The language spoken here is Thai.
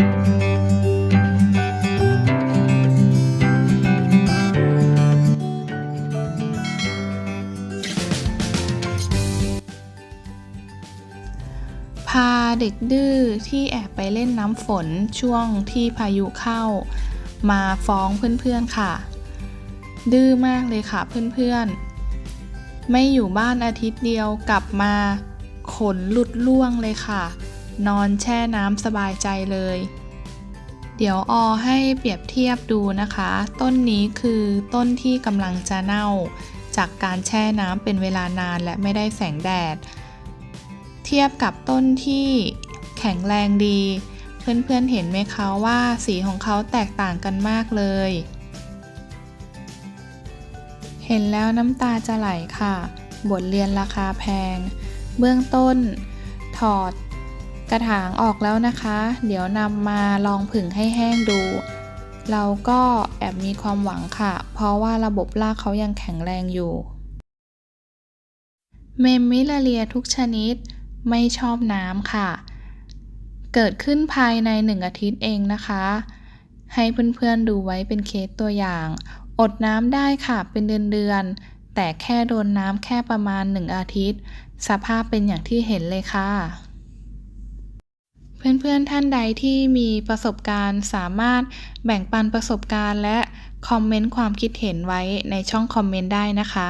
พาเด็กดื้อที่แอบไปเล่นน้ำฝนช่วงที่พายุเข้า มาฟ้องเพื่อนๆค่ะ ดื้อมากเลยค่ะเพื่อนๆ ไม่อยู่บ้านอาทิตย์เดียวกลับมาขนหลุดล่วงเลยค่ะ นอนแช่น้ำสบายใจเลย เดี๋ยวออให้เปรียบเทียบดูนะคะ ต้นนี้คือต้นที่กำลังจะเน่า จากการแช่น้ำเป็นเวลานานและไม่ได้แสงแดด เทียบกับต้นที่แข็งแรงดี เพื่อนๆเห็นไหมคะว่าสีของเขาแตกต่างกันมากเลย เห็นแล้วน้ำตาจะไหลค่ะ บทเรียนราคาแพง เบื้องต้น ถอด กระถางออกแล้วนะคะ เดี๋ยวนำมาลองผึ่งให้แห้งดู เราก็แอบมีความหวังค่ะ เพราะว่าระบบรากเขายังแข็งแรงอยู่ เมมมิลาเรียทุกชนิดไม่ชอบน้ำค่ะ เกิดขึ้นภายในหนึ่งอาทิตย์เองนะคะ ให้เพื่อนๆดูไว้เป็นเคสตัวอย่าง อดน้ำได้ค่ะเป็นเดือนๆแต่แค่โดนน้ำแค่ประมาณหนึ่งอาทิตย์ สภาพเป็นอย่างที่เห็นเลยค่ะ เพื่อนๆท่านใดที่มีประสบการณ์สามารถแบ่งปันประสบการณ์และคอมเมนต์ความคิดเห็นไว้ในช่องคอมเมนต์ได้นะคะ